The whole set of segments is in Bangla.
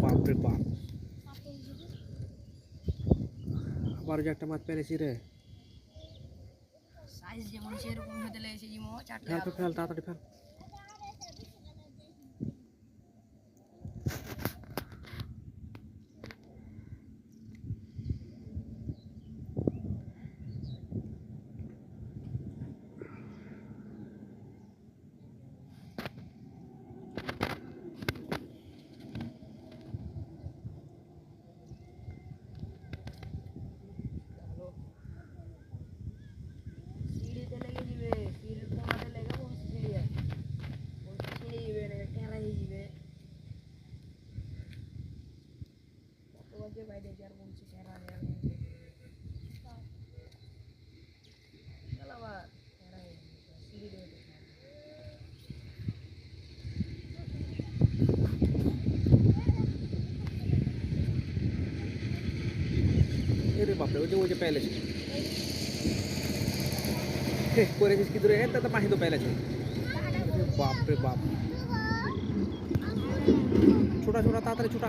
বাপ রে বাপ আবার যে একটা মাছ পেরেছি রে। সাইজ যেমন সেরকম হতে লেগেছে জিমো চারটে ফেল ফেল, ফেল তাড়াতাড়ি ফেল। যে বাইরে যার বলছি টেরা যাবে চল আবার টেরা যাবে সিঁড়ি দেবে এরে বাপরে ওই যে ওই যে পেলেছে হে করেছিস কি দূরে এটা তো মাহি তো পেলেছে বাপ রে বাপ ছোটা ছোটা তাড়াতাড়ি ছোটা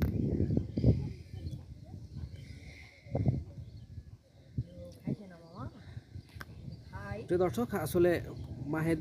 প্রিয় দর্শক আসলে মাহেদ